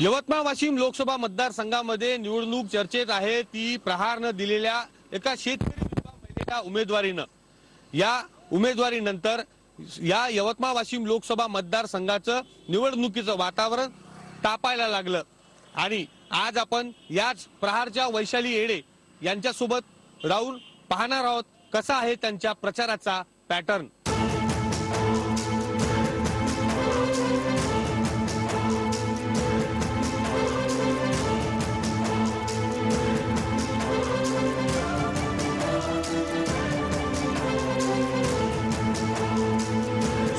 यवतमाळ वाशिम लोकसभा मतदारसंघामध्ये निवडणूक चर्चेत आहे. ती प्रहारनं दिलेल्या एका शेतकरी उमेदवारीनं. या उमेदवारीनंतर या यवतमाळ वाशिम लोकसभा मतदारसंघाचं निवडणुकीचं वातावरण तापायला लागलं. आणि आज आपण याच प्रहारच्या वैशाली येडे यांच्यासोबत राहून पाहणार आहोत कसा आहे त्यांच्या प्रचाराचा पॅटर्न.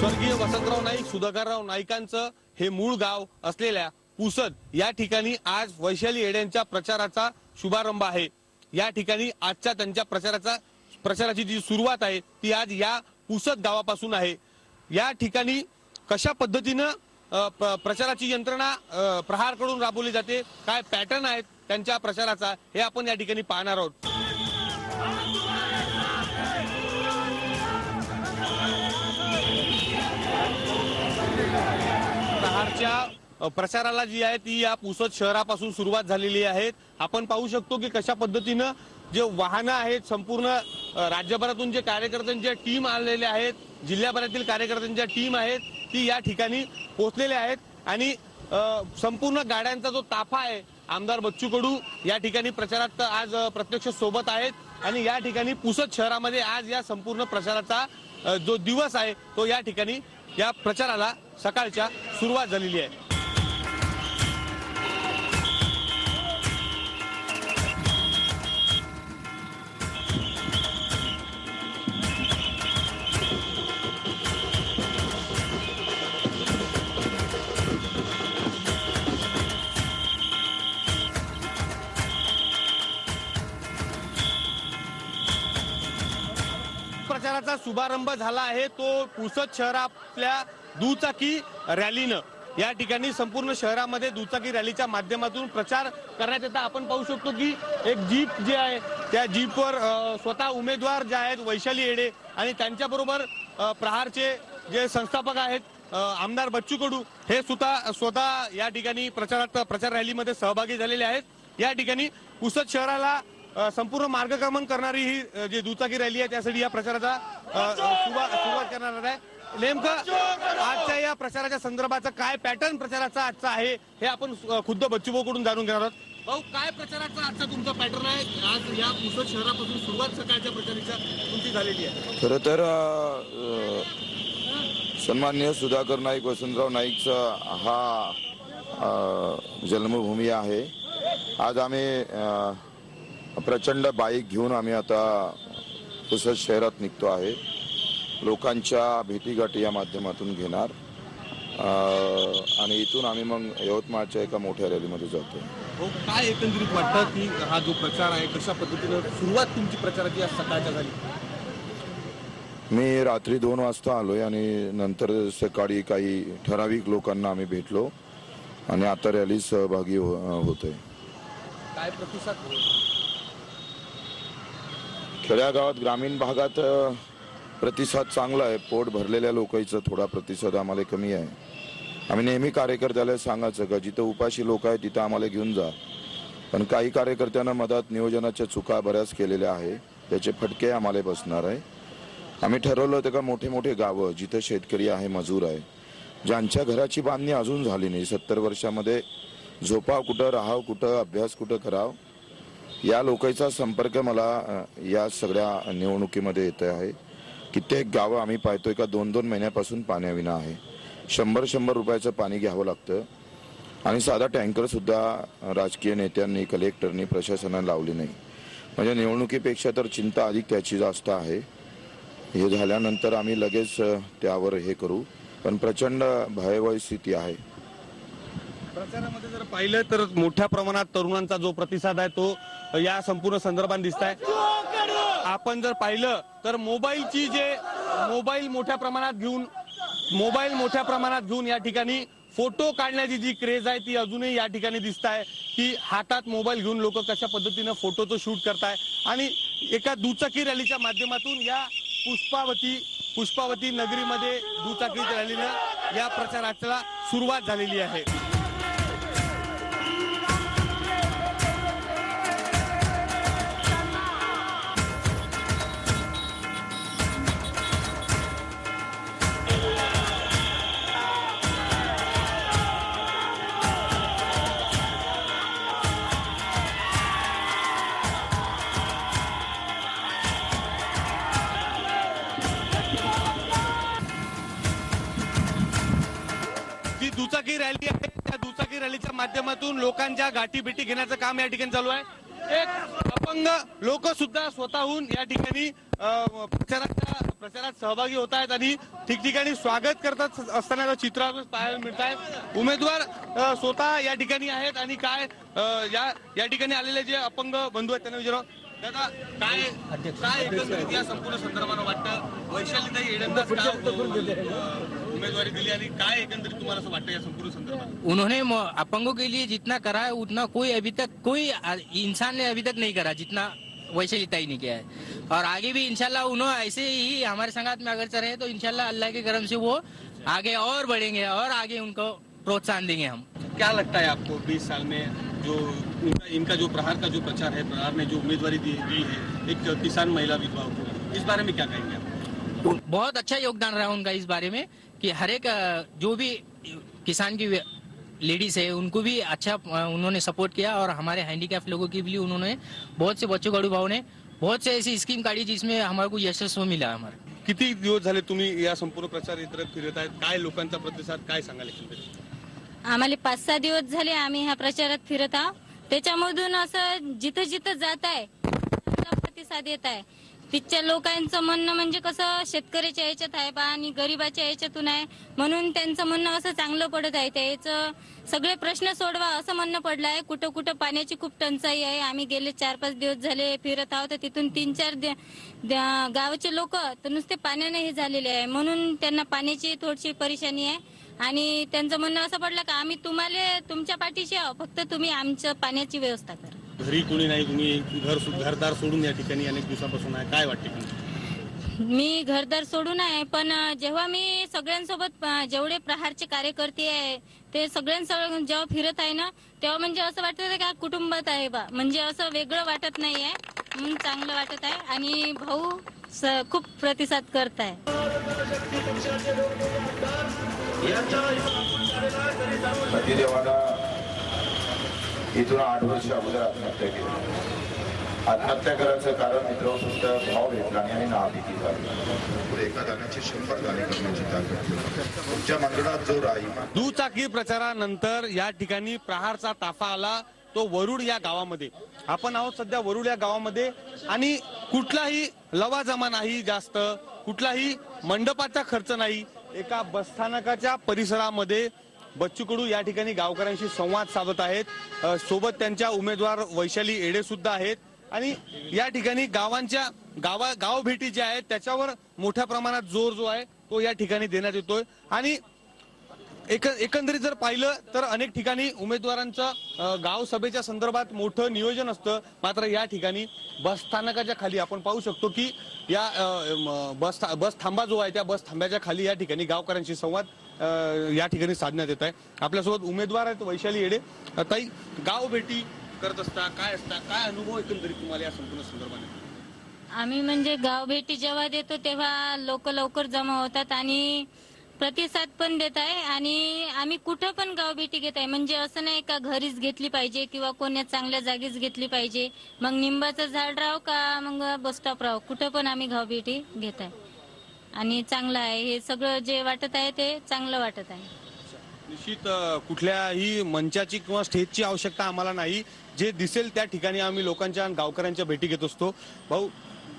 स्वर्गीय वसंतराव नाईक सुधाकरराव नाईकांचं हे मूळ गाव असलेल्या पुसद या ठिकाणी आज वैशाली येड्यांच्या प्रचाराचा शुभारंभ आहे. या ठिकाणी आजच्या त्यांच्या प्रचाराचा प्रचाराची जी सुरुवात आहे ती आज या पुसद गावापासून आहे. या ठिकाणी कशा पद्धतीनं प्रचाराची यंत्रणा प्रहारकडून राबवली जाते काय पॅटर्न आहेत त्यांच्या प्रचाराचा हे आपण या ठिकाणी पाहणार आहोत. प्रहारच्या प्रचाराला जी आहे ती या पुसद शहरापासून सुरुवात झालेली आहे. आपण पाहू शकतो की कशा पद्धतीनं जे वाहनं आहेत संपूर्ण राज्यभरातून जे कार्यकर्त्यांच्या टीम आलेल्या आहेत जिल्ह्याभरातील कार्यकर्त्यांच्या टीम आहेत ती या ठिकाणी पोहोचलेल्या आहेत. आणि संपूर्ण गाड्यांचा जो ताफा आहे आमदार बच्चू कडू या ठिकाणी प्रचारात आज प्रत्यक्ष सोबत आहेत. आणि या ठिकाणी पुसद शहरामध्ये आज या संपूर्ण प्रचाराचा जो दिवस आहे तो या ठिकाणी या प्रचाराला सकाळच्या सुरुवात झालेली आहे. शुभारंभ झाला आहे तो पुसद शहरातल्या दुचाकी रॅलीनं. या ठिकाणी संपूर्ण शहरामध्ये दुचाकी रॅलीच्या माध्यमातून प्रचार करण्यात येतात. आपण पाहू शकतो की एक जीप जी आहे त्या जीपवर स्वतः उमेदवार जे आहेत वैशाली येडे आणि त्यांच्याबरोबर प्रहारचे जे संस्थापक आहेत आमदार बच्चू कडू हे सुद्धा स्वतः या ठिकाणी प्रचारात प्रचार रॅलीमध्ये सहभागी झालेले आहेत. या ठिकाणी पुसद शहराला संपूर्ण मार्गक्रमण करणारी ही जी दुचाकी रॅली आहे त्यासाठी या प्रचाराचा सुरुवात सुरुवात करणार आहे. नेमकं आजच्या या प्रचाराच्या संदर्भाचं काय पॅटर्न प्रचाराचा आजचा आहे हे आपण खुद्द बच्चूभाऊ कडून जाणून घेणार आहोत. भाऊ काय प्रचाराचा आजचा तुमचा पॅटर्न आहे? आज या पुसद शहरापासून सुरुवात सकाळच्या प्रचाराच्या तुमची झालेली आहे. खरं तर सन्मान्य सुधाकर नाईक वसंतराव नाईकचा हा जन्मभूमी आहे. आज आम्ही प्रचंड बाईक घेऊन आम्ही आता पुसद शहरात निघतो आहे. लोकांच्या भेटीगाठी या माध्यमातून घेणार. आणि इथून आम्ही मग यवतमाळच्या एका मोठ्या रॅलीमध्ये जातो भाऊ काय एकंदरीत वाटतं की हा जो प्रचार आहे कशा पद्धतीनं सुरुवात तुमची प्रचाराची आज सकाळच्या झाली? मी रात्री दोन वाजता आलोय आणि नंतर सकाळी काही ठराविक लोकांना आम्ही भेटलो आणि आता रॅली सहभागी हो, होतोय. काय प्रतिसाद? खेड्यागावात ग्रामीण भागात प्रतिसाद चांगला आहे. पोट भरलेल्या लोकांचा थोडा प्रतिसाद आम्हाला कमी आहे. आम्ही नेहमी कार्यकर्त्याला सांगायचं का जिथं उपाशी लोक आहेत तिथं आम्हाला घेऊन जा. पण काही कार्यकर्त्यांना मधात नियोजनाच्या चुका बऱ्याच केलेल्या आहे. त्याचे फटके आम्हाला बसणार आहे. आम्ही ठरवलं होतं का मोठे मोठे गावं जिथं शेतकरी आहे मजूर आहे. ज्यांच्या घराची बांधणी अजून झाली नाही. सत्तर वर्षामध्ये झोपाव कुठं राहाव कुठं अभ्यास कुठं कराव या लोकांचा संपर्क मला या सगळ्या निवडणुकीमध्ये येत आहे. कित्येक गावं आम्ही पाहतोय का दोन दोन महिन्यापासून पाण्याविना आहे. शंभर शंभर रुपयाचं पाणी घ्यावं लागतं. आणि साधा टँकरसुद्धा राजकीय नेत्यांनी कलेक्टरनी प्रशासनाने लावली नाही. म्हणजे निवडणुकीपेक्षा तर चिंता अधिक त्याची जास्त आहे. हे झाल्यानंतर आम्ही लगेच त्यावर हे करू. पण प्रचंड भयावह स्थिती आहे. प्रचारामध्ये जर पाहिलं तर मोठ्या प्रमाणात तरुणांचा जो प्रतिसाद आहे तो या संपूर्ण संदर्भात दिसत आहे. आपण जर पाहिलं तर मोबाईलची जे मोबाईल मोठ्या प्रमाणात घेऊन मोबाईल मोठ्या प्रमाणात घेऊन या ठिकाणी फोटो काढण्याची जी क्रेज आहे ती अजूनही या ठिकाणी दिसत आहे की हातात मोबाईल घेऊन लोक कशा पद्धतीनं फोटोचं शूट करताय. आणि एका दुचाकी रॅलीच्या माध्यमातून या पुष्पावती पुष्पावती नगरीमध्ये दुचाकी रॅलीनं या प्रचाराला सुरुवात झालेली आहे. माध्यमातून लोकांच्या गाठीभेटी घेण्याचं काम या ठिकाणी चालू आहे. एक अपंग लोक सुद्धा स्वतःहून या ठिकाणी प्रचाराच्या प्रचारात सहभागी होत आहेत आणि ठिकठिकाणी स्वागत करत असताना चित्र पाहायला मिळत आहे. उमेदवार स्वतः या ठिकाणी आहेत आणि काय या या ठिकाणी आलेले जे अपंग बंधू आहेत त्यांना विचारा दादा काय काय एकंदरीत या संपूर्ण संदर्भानं वाटतं? वैशालीताई दिली आणि काय एकंदरीत तुम्हाला असं वाटतं या संपूर्ण संदर्भात? उन्होंने म- अपंगों के लिए जितना करा है उतना कोई अभी तक कोई आ- इंसान ने अभी तक नहीं करा जितना वैशालीताई ने किया है। और आगे भी इंशाल्लाह उन्होंने ऐसे ही हमारे संगात में अगर रहे तो इंशाल्लाह अल्लाह के करम से वो आगे और बढ़ेंगे और आगे उनको प्रोत्साहन देंगे हम। क्या लगता है आपको 20 साल में जो इनका, इनका जो प्रहार का जो प्रचार है प्रहार ने जो उम्मीदवारी दी, दी है एक किसान महिला विधवा को इस बारे में क्या कहेंगे आप? बहुत अच्छा योगदान रहा उनका इस बारे में। कि हर एक जो भी किसान की लेडीज है उनको भी अच्छा उन्होंने सपोर्ट किया और हमारे हैंडीकैप लोगों की भी उन्होंने बहुत से बच्चों गड़ू भाव ने बहुत से ऐसी स्कीम काढी जिसमें हमारे को यशस्व मिला हमारा। किती दिवस झाले तुम्ही या संपूर्ण प्रचार इतर फिरत आहेत? काय लोकांचा प्रतिसाद काय सांगाल? आम्हाला पाच सहा दिवस झाले आम्ही ह्या प्रचारात फिरत आहोत. त्याच्यामधून असं जिथं जिथं जात आहे प्रतिसाद येत आहे. तिथच्या लोकांचं म्हणणं म्हणजे कसं शेतकऱ्याच्या याच्यात आहे बा आणि गरीबाच्या याच्यातून आहे. म्हणून त्यांचं म्हणणं असं चांगलं पडत आहे. त्याचं सगळे प्रश्न सोडवा असं म्हणणं पडलं आहे. कुठं कुठं पाण्याची खूप टंचाई आहे. आम्ही गेले चार पाच दिवस झाले फिरत आहोत. तर तिथून तीन चार दे- द- गावाचे लोक तर नुसते पाण्याने हे झालेले आहे. म्हणून त्यांना पाण्याची थोडीशी परेशानी आहे. आणि त्यांचं म्हणणं असं पडलं का आम्ही तुम्हाला तुमच्या पाठीशी आहोत. फक्त तुम्ही आमचं पाण्याची व्यवस्था करा. घरी कोणी नाही तुम्ही घर घरदार सोडून या ठिकाणी अनेक दिवसापासून आहे. काय वाटते? मी घरदार सोडून आहे पण जेव्हा मी सगळ्यांसोबत जेवढे प्रहारचे कार्यकर्ते आहे ते सगळ्यांसोबत जेव्हा फिरत आहे ना तेव्हा म्हणजे असं वाटत का कुटुंबात आहे बा. म्हणजे असं वेगळं वाटत नाही आहे. म्हणून चांगलं वाटत आहे. आणि भाऊ खूप प्रतिसाद करत आहे. इथून आठ वर्ष अगोदर आत्महत्या केली. आत्महत्या करायचं कारण मित्र फक्त भाव नाही आणि नाभिकी झाली एका दाण्याची शंभर दाणे करण्याची ताकद तुमच्या मंदिरात जो राहील दुचाकी प्रचारानंतर या ठिकाणी प्रहारचा ताफा आला. तो वरुड या गावामध्ये. आपण आहोत सध्या वरुड या गावामध्ये. आणि कुठलाही लवाजमा नाही जास्त. कुठलाही मंडपाचा खर्च नाही. एका बसस्थानकाच्या परिसरामध्ये बच्चू कडू या ठिकाणी गावकऱ्यांशी संवाद साधत आहेत. सोबत त्यांच्या उमेदवार वैशाली एडे सुद्धा आहेत. आणि या ठिकाणी गावांच्या गावा गाव भेटी ज्या आहेत त्याच्यावर मोठ्या प्रमाणात जोर जो आहे तो या ठिकाणी देण्यात येतोय. आणि एक एकंदरीत जर पाहिलं तर अनेक ठिकाणी उमेदवारांचं गाव सभेच्या संदर्भात मोठं नियोजन असतं. मात्र या ठिकाणी बस स्थानकाच्या खाली आपण पाहू शकतो की या बस बस थांबा जो आहे त्या बस थांब्याच्या खाली या ठिकाणी गावकऱ्यांशी संवाद या ठिकाणी साधण्यात येत आहे. आपल्यासोबत उमेदवार आहेत वैशाली येडे. ताई गाव भेटी करत असता काय असता काय अनुभव एकंदरीत तुम्हाला या संपूर्ण संदर्भाने? आम्ही म्हणजे गाव भेटी जेव्हा देतो तेव्हा लोक लवकर जमा होतात आणि प्रतिसाद पण देत आहे. आणि आम्ही कुठं पण गाव भेटी घेत आहे. म्हणजे असं नाही का घरीच घेतली पाहिजे किंवा कोण्या चांगल्या जागीच घेतली पाहिजे. मग निंबाचं झाड राहो का मग बस स्टॉप राहो. कुठं पण आम्ही गाव भेटी घेत आहे. आणि चांगलं आहे. हे सगळं जे वाटत आहे ते चांगलं वाटत आहे. निश्चित अ, कुठल्याही मंचाची किंवा स्टेजची आवश्यकता आम्हाला नाही. जे दिसेल त्या ठिकाणी आम्ही लोकांच्या आणि गावकऱ्यांच्या भेटी घेत असतो. भाऊ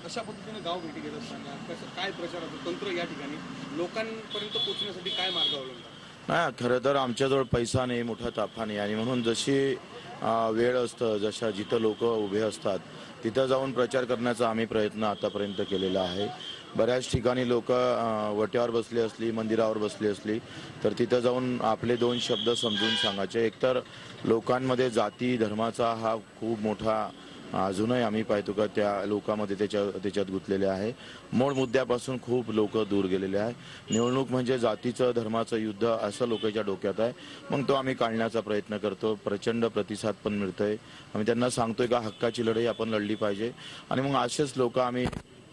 कशा पद्धतीने गाव भेटी घेत असताना कसं काय प्रचाराचं तंत्र या ठिकाणी लोकांपर्यंत पोहोचण्यासाठी काय मार्ग अवलंबतात? नाही खरं तर आमच्याजवळ पैसा नाही मोठा ताफा नाही. आणि म्हणून जशी अं, वेळ असतं जशा जिथं लोक उभे असतात तिथं जाऊन प्रचार करण्याचा आम्ही प्रयत्न आतापर्यंत केलेला आहे. बऱ्याच ठिकाणी लोक वट्यावर बसली असली मंदिरावर बसली असली तर तिथं जाऊन आपले दोन शब्द समजून सांगायचे. एकतर लोकांमध्ये जाती धर्माचा हा खूप मोठा अजूनही आम्ही पाहतो का त्या लोकांमध्ये त्याच्या त्याच्यात गुंतलेले आहे. मूळ मुद्द्यापासून खूप लोक दूर गेलेले आहे. निवडणूक म्हणजे जातीचं धर्माचं युद्ध असं लोकांच्या डोक्यात आहे. मग तो आम्ही काढण्याचा प्रयत्न करतो. प्रचंड प्रतिसाद पण मिळतोय. आम्ही त्यांना सांगतोय का हक्काची लढाई आपण लढली पाहिजे. आणि मग असेच लोक आम्ही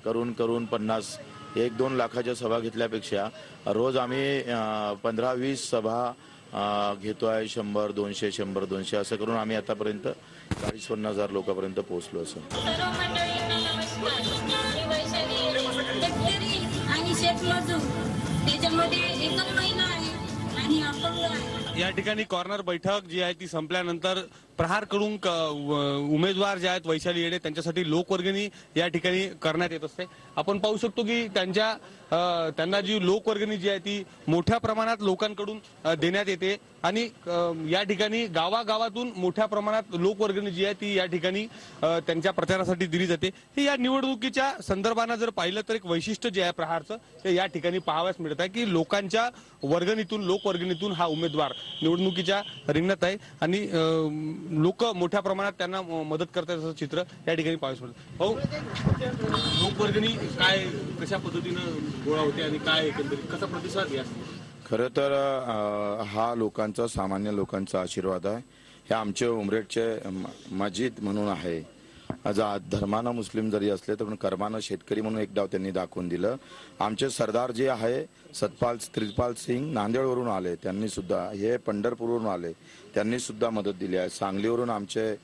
करून करून पन्नास एक दोन लाखाच्या सभा घेतल्यापेक्षा रोज आम्ही पंधरा वीस सभा घेतो आहे शंभर दोनशे शंभर दोनशे असं करून आम्ही आतापर्यंत चाळीस पन्नास हजार लोकांपर्यंत पोहोचलो असं. आणि त्याच्यामध्ये एकच महिला आहे आणि अपंग आहे. या ठिकाणी कॉर्नर बैठक जी आहे ती संपल्यानंतर प्रहारकडून क- व- उमेदवार जे आहेत वैशाली येडे त्यांच्यासाठी लोकवर्गणी या ठिकाणी करण्यात येत असते. आपण पाहू शकतो की त्यांच्या त्यांना जी लोकवर्गणी जी आहे ती मोठ्या प्रमाणात लोकांकडून देण्यात येते. आणि या ठिकाणी गावागावातून मोठ्या प्रमाणात लोकवर्गणी जी आहे ती या ठिकाणी त्यांच्या प्रचारासाठी दिली जाते. हे या निवडणुकीच्या संदर्भानं जर पाहिलं तर एक वैशिष्ट्य जे आहे प्रहारचं ते या ठिकाणी पाहाव्यास मिळत आहे की लोकांच्या वर्गणीतून लोकवर्गणीतून हा उमेदवार निवडणुकीच्या रिंगणात आहे. आणि लोक मोठ्या प्रमाणात त्यांना म- मदत करतात असं चित्र या ठिकाणी पाहावयास मिळतं. भाऊ? लोकवर्गणी काय कशा पद्धतीनं गोळा होते आणि काय एकंदरीत? कसा प्रतिसाद खरं तर हा लोकांचा सामान्य लोकांचा आशीर्वाद आहे. हे आमचे उमरेडचे म- मस्जिद म्हणून आहे. धर्मानं मुस्लिम जरी असले तर पण कर्मानं शेतकरी म्हणून एक डाव त्यांनी दाखवून दिलं. आमचे सरदार जे आहे सतपाल त्रिपाल सिंग नांदेडवरून आले. त्यांनी सुद्धा हे पंढरपूरवरून आले. त्यांनी सुद्धा मदत दिली आहे. सांगलीवरून आमचे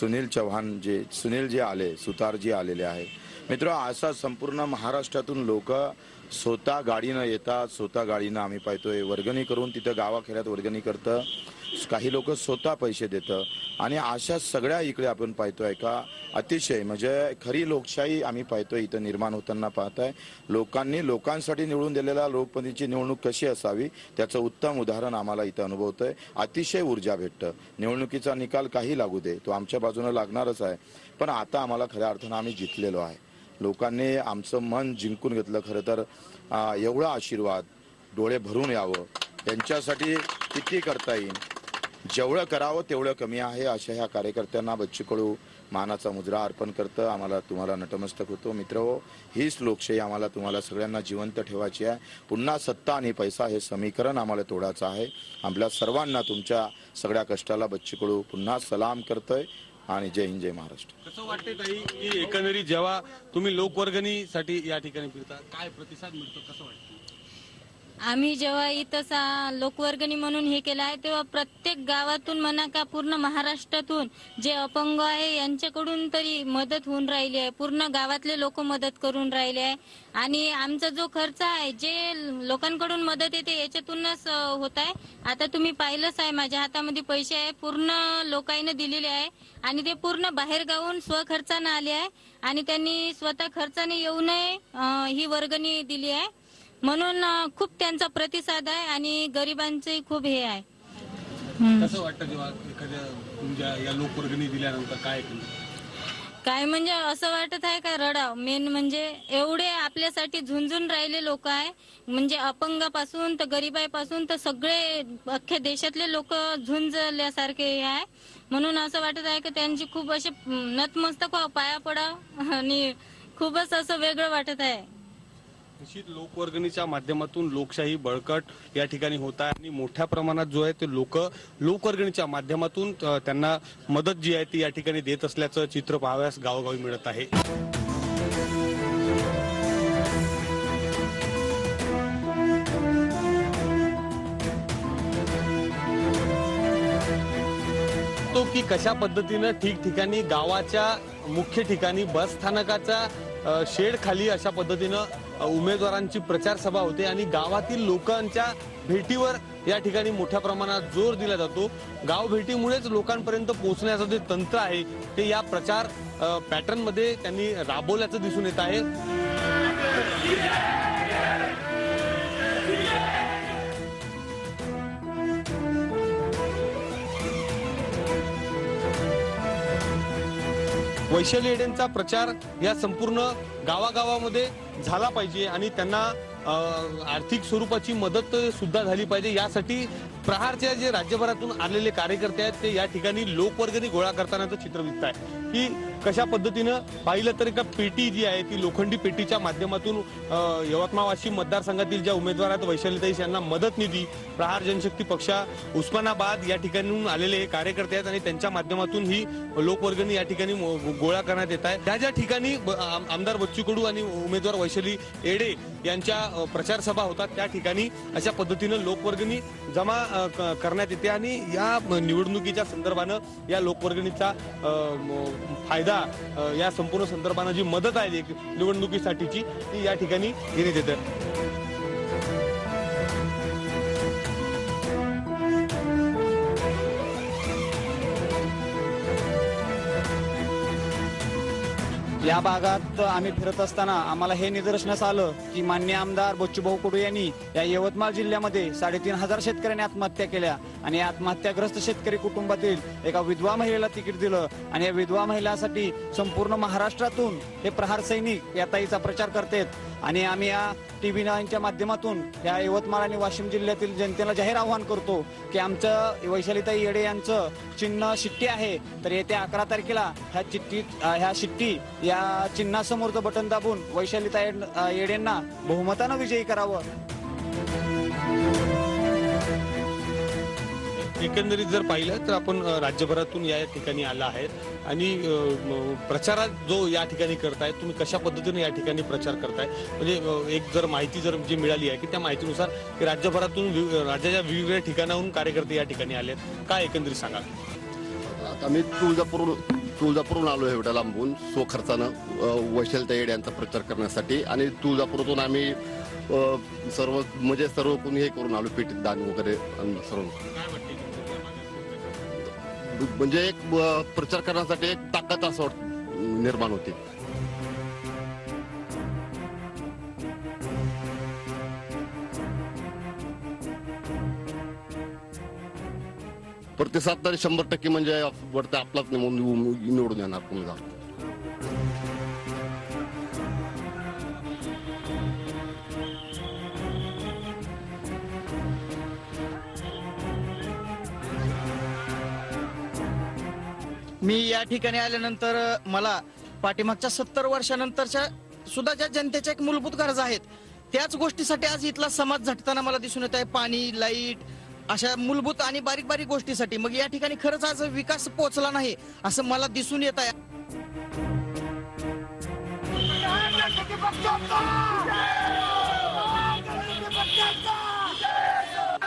सुनील चव्हाण जे सुनील जे आले सुतारजी आलेले आहे. मित्र असा संपूर्ण महाराष्ट्रातून लोक स्वतः गाडीनं येतात. स्वतः गाडीनं आम्ही पाहतोय. वर्गणी करून तिथं गावाखेड्यात वर्गणी करतं. काही लोक स्वतः पैसे देतं. आणि अशा सगळ्या इकडे आपण पाहतोय का? अतिशय. म्हणजे खरी लोकशाही आम्ही पाहतोय इथं निर्माण होताना पाहताय. लोकांनी लोकांसाठी निवडून दिलेल्या लोकप्रतिनिधीची निवडणूक कशी असावी त्याचं उत्तम उदाहरण आम्हाला इथं अनुभवतंय. अतिशय ऊर्जा भेटतं. निवडणुकीचा निकाल काही लागू दे तो आमच्या बाजूनं लागणारच आहे. पण आता आम्हाला खऱ्या अर्थानं आम्ही जिंकलेलो आहे. लोकांनी आमचं मन जिंकून घेतलं खरं तर. एवढा आशीर्वाद डोळे भरून यावं. त्यांच्यासाठी किती करता येईल? जेवढं करावं तेवढं कमी आहे अशा ह्या कार्यकर्त्यांना बच्चू कडू मानाचा मुजरा अर्पण करतं. आम्हाला तुम्हाला नटमस्तक होतो. मित्र हो हीच लोकशाही आम्हाला तुम्हाला सगळ्यांना जिवंत ठेवायची आहे. पुन्हा सत्ता आणि पैसा हे समीकरण आम्हाला तोडायचं आहे. आपल्या सर्वांना तुमच्या सगळ्या कष्टाला बच्चू कडू पुन्हा सलाम करतोय आणि जय हिंद जय महाराष्ट्र. कसं वाटतंय ताई की एकंदरीत जेव्हा तुम्ही लोकवर्गणीसाठी या ठिकाणी फिरता काय प्रतिसाद मिळतो? कसं वाटतं आम्ही जेव्हा इथं लोकवर्गणी म्हणून हे केलं आहे तेव्हा प्रत्येक गावातून म्हणा का पूर्ण महाराष्ट्रातून जे अपंग आहे यांच्याकडून तरी मदत होऊन राहिली आहे. पूर्ण गावातले लोक मदत करून राहिले आहे. आणि आमचा जो खर्च आहे जे लोकांकडून मदत येते याच्यातूनच होत आहे. आता तुम्ही पाहिलंच आहे माझ्या हातामध्ये पैसे आहे पूर्ण लोकाईनं दिलेले आहे. आणि ते पूर्ण बाहेर गावून स्वखर्चानं आले आहे. आणि त्यांनी स्वतः खर्चाने येऊ नये ही वर्गणी दिली आहे. म्हणून खूप त्यांचा प्रतिसाद आहे आणि गरिबांचे खूप हे आहे. कसं वाटतं जेव्हा एखाद्या तुमच्या या लोकवर्गणी दिल्यानंतर काय? काय म्हणजे असं वाटत आहे का रडाव? मेन म्हणजे एवढे आपल्यासाठी झुंजून राहिले लोक आहे. म्हणजे अपंगापासून तर गरिबाईपासून तर सगळे अख्ख्या देशातले लोक झुंजल्यासारखे हे आहे. म्हणून असं वाटत आहे की त्यांची खूप असे नतमस्तक व्हावं, पाया पडाव. आणि खूपच असं वेगळं वाटत आहे. निश्चित लोकवर्गणीच्या माध्यमातून लोकशाही बळकट या ठिकाणी होत आहे आणि मोठ्या प्रमाणात जो आहे ते लोक लोकवर्गणीच्या माध्यमातून त्यांना मदत जी आहे ती या ठिकाणी देत असल्याचं चित्र पाहाव्यास गावोगावी मिळत आहे. तो की कशा पद्धतीनं ठिकठिकाणी गावाच्या मुख्य ठिकाणी बस स्थानकाच्या शेड खाली अशा पद्धतीनं उमेदवारांची प्रचार सभा होते आणि गावातील लोकांच्या भेटीवर या ठिकाणी मोठ्या प्रमाणात जोर दिला जातो. गाव भेटीमुळेच लोकांपर्यंत पोहोचण्याचं जे तंत्र आहे ते या प्रचार पॅटर्नमध्ये त्यांनी राबवल्याचं दिसून येत आहे. वैशाली येडेंचा प्रचार या संपूर्ण गावागावामध्ये झाला पाहिजे आणि त्यांना आर्थिक स्वरूपाची मदत सुद्धा झाली पाहिजे. यासाठी प्रहारच्या जे राज्यभरातून आलेले कार्यकर्ते आहेत ते या ठिकाणी लोकवर्गणी गोळा करतानाचं चित्र दिसत आहे की कशा पद्धतीनं पाहिलं तर एका पेटी जी आहे ती लोखंडी पेटीच्या माध्यमातून यवतमाळ वाशिम मतदारसंघातील ज्या उमेदवार आहेत वैशालीताई यांना मदत निधी प्रहार जनशक्ती पक्षा उस्मानाबाद या ठिकाणून आलेले कार्यकर्ते आहेत आणि त्यांच्या माध्यमातून ही लोकवर्गणी या ठिकाणी गोळा करण्यात येत आहे. त्या ज्या ठिकाणी ब- आमदार बच्चू कडू आणि उमेदवार वैशाली येडे यांच्या प्रचारसभा होतात त्या ठिकाणी अशा पद्धतीनं लोकवर्गणी जमा क- करण्यात येते आणि या निवडणुकीच्या संदर्भानं या लोकवर्गणीचा फायदा कायदा या संपूर्ण संदर्भानं जी मदत आहे एक निवडणुकीसाठीची ती या ठिकाणी घेण्यात येते. या भागात आम्ही फिरत असताना आम्हाला हे निदर्शनास आलं की मान्य आमदार बच्चूभाऊ कडू यांनी या यवतमाळ जिल्ह्यामध्ये साडेतीन हजार शेतकऱ्यांनी आत्महत्या केल्या आणि या आत्महत्याग्रस्त शेतकरी कुटुंबातील एका विधवा महिलेला तिकीट दिलं आणि या विधवा महिलासाठी संपूर्ण महाराष्ट्रातून हे प्रहार सैनिक या ताईचा प्रचार करतात. आणि आम्ही या टीव्ही नाईनच्या माध्यमातून या यवतमाळ आणि वाशिम जिल्ह्यातील जनतेला जाहीर आवाहन करतो की आमचं वैशालीताई येडे यांचं चिन्ह शिट्टी आहे तर येत्या अकरा तारखेला ह्या चिठ्ठी ह्या शिट्टी या चिन्हासमोरचं बटन दाबून वैशालीताई येडेंना बहुमतानं विजयी करावं. एकंदरीत जर पाहिलं तर आपण राज्यभरातून या ठिकाणी आला आहे आणि प्रचारात जो या ठिकाणी करताय तुम्ही कशा पद्धतीने या ठिकाणी प्रचार करताय? म्हणजे एक जर माहिती जर जी मिळाली आहे की त्या माहितीनुसार की राज्यभरातून वि- राज्याच्या वेगवेगळ्या ठिकाणाहून कार्यकर्ते या ठिकाणी आले आहेत. काय एकंदरीत सांगा आता मी तुळजापूर तुळजापूरून आलो एवढ्या लांबून स्वखर्चानं अ, वैशालता येड यांचा प्रचार करण्यासाठी आणि तुळजापूरतून आम्ही सर्व म्हणजे सर्व कोणी हे करून आलो पेटीत दान वगैरे सर्व. म्हणजे एक प्रचार करण्यासाठी एक ताकद असं वाट- निर्माण होते. प्रतिसाद तरी शंभर टक्के म्हणजे वरती आपलाच निवडून निवडून येणार कोणी जाऊ मी या ठिकाणी आल्यानंतर मला पाठीमागच्या सत्तर वर्षानंतरच्या सुद्धा ज्या जनतेच्या एक मूलभूत गरजा आहेत त्याच गोष्टीसाठी आज इथला समाज झटताना मला दिसून येत आहे. पाणी लाइट अशा मूलभूत आणि बारीक बारीक गोष्टीसाठी. मग या ठिकाणी खरंच आज विकास पोहोचला नाही असं मला दिसून येत आहे.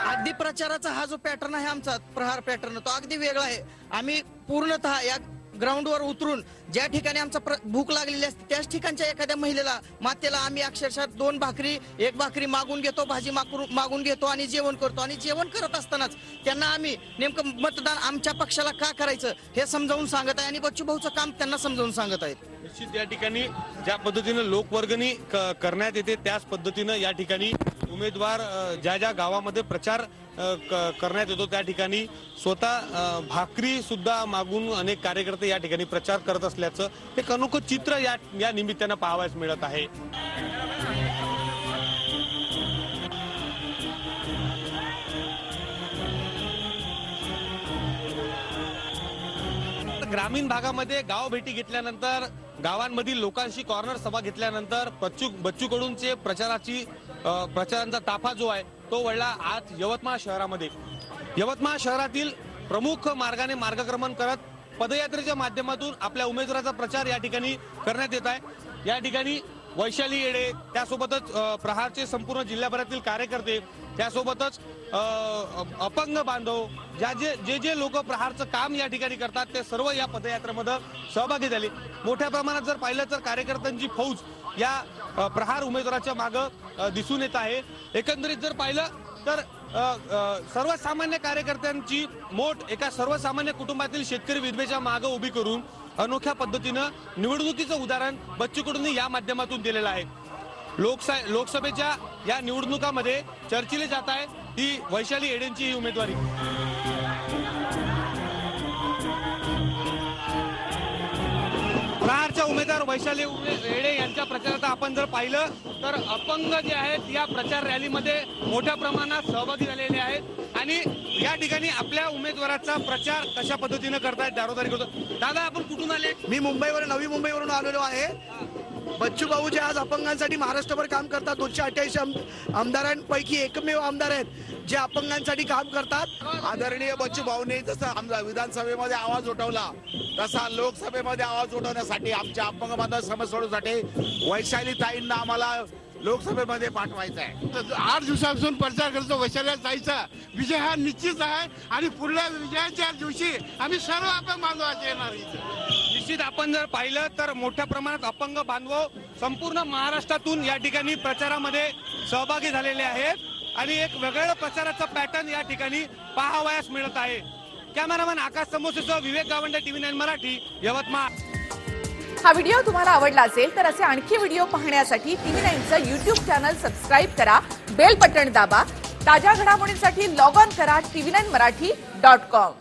अगदी प्रचाराचा हा जो पॅटर्न आहे आमचा प्रहार पॅटर्न तो अगदी वेगळा आहे. आम्ही पूर्णतः या ग्राउंडवर उतरून ज्या ठिकाणी आमचा प्र- भूक लागलेली असते त्याच ठिकाणच्या एखाद्या महिलेला मातेला आम्ही अक्षरशः दोन भाकरी एक भाकरी मागून घेतो भाजी मागून मागून घेतो आणि जेवण करतो. आणि जेवण करत असतानाच त्यांना आम्ही नेमकं मतदान आमच्या पक्षाला का करायचं हे समजावून सांगत आहे आणि बच्चू भाऊचं काम त्यांना समजावून सांगत आहेत. निश्चित या ठिकाणी ज्या पद्धतीनं लोकवर्गणी क- करण्यात येते त्याच पद्धतीनं या ठिकाणी उमेदवार ज्या ज्या गावामध्ये प्रचार करण्यात येतो त्या ठिकाणी. स्वतः भाकरी सुद्धा मागून अनेक कार्यकर्ते या ठिकाणी प्रचार करत असल्याचं एक अनोखं चित्र या या निमित्तानं पाहावयास मिळत आहे. ग्रामीण भागामध्ये गाव भेटी घेतल्यानंतर गावांमधील लोकांशी कॉर्नर सभा घेतल्यानंतर बच्चू बच्चूकडूनचे प्रचाराची प्रचारांचा ताफा जो आहे तो वळला आज यवतमाळ शहरामध्ये. यवतमाळ शहरातील प्रमुख मार्गाने मार्गक्रमण करत पदयात्रेच्या माध्यमातून आपल्या उमेदवाराचा प्रचार या ठिकाणी करण्यात येत आहे. या ठिकाणी वैशाली येडे त्यासोबतच प्रहारचे संपूर्ण जिल्ह्याभरातील कार्यकर्ते त्यासोबतच अपंग बांधव ज्या जे जे जे लोक प्रहारचं काम या ठिकाणी करतात ते सर्व या पदयात्रेमध्ये सहभागी झाले. मोठ्या प्रमाणात जर पाहिलं तर कार्यकर्त्यांची फौज या प्रहार उमेदवाराच्या मागं दिसून येत आहे. एकंदरीत जर पाहिलं तर सर्वसामान्य कार्यकर्त्यांची मोठ एका सर्वसामान्य कुटुंबातील शेतकरी विधवेच्या मागं उभी करून अनोख्या पद्धतीनं निवडणुकीचं उदाहरण बच्चू कडूंनी या माध्यमातून दिलेलं आहे. लोकसा लोकसभेच्या या निवडणुकामध्ये चर्चिले जात आहे ती वैशाली येडेंची ही उमेदवारी. वैशाली रेडे यांच्या प्रचारात आपण जर पाहिलं तर अपंग जे आहेत या प्रचार रॅलीमध्ये मोठ्या प्रमाणात सहभागी झालेले आहेत. आणि या ठिकाणी आपल्या उमेदवाराचा प्रचार कशा पद्धतीनं करतायत दारोदारी करतो. दादा आपण कुठून आले मी मुंबईवर नवी मुंबईवरून आलेलो आहे. बच्चू भाऊ जे आज अपंगांसाठी महाराष्ट्रभर काम करतात. दोनशे अठ्ठ्याऐंशी आमदारांपैकी एकमेव आमदार आहेत जे अपंगांसाठी काम करतात. आदरणीय बच्चू भाऊने जसं आमचा विधानसभेमध्ये आवाज उठवला तसा लोकसभेमध्ये आवाज उठवण्यासाठी आमच्या अपंग बांधव समस्या सोडवण्यासाठी वैशाली ताईंना आम्हाला लोकसभेमध्ये पाठवायचं आहे आठ दिवसापासून प्रचार करतो वैशाल्या जायचा विजय हा निश्चित आहे आणि पुढल्या विजयाच्या दिवशी आम्ही सर्व आपण बांधवाचे येणार इथं. निश्चित आपण जर पाहिलं तर मोठ्या प्रमाणात अपंग बांधव संपूर्ण महाराष्ट्रातून या ठिकाणी प्रचारामध्ये सहभागी झालेले आहेत. आणि एक वेगळं प्रचाराचा पॅटर्न या ठिकाणी पाहावयास मिळत आहे. कॅमेरामॅन आकाश समोसेसह विवेक गावंडे टीव्ही नाईन मराठी यवतमाळ. हा व्हिडिओ तुम्हाला आवडला असेल तर असे आणखी व्हिडिओ पाहण्यासाठी टीव्ही नाईनचं युट्यूब चॅनल सबस्क्राईब करा बेल बटन दाबा ताज्या घडामोडींसाठी लॉग ऑन करा TV nine Marathi dot com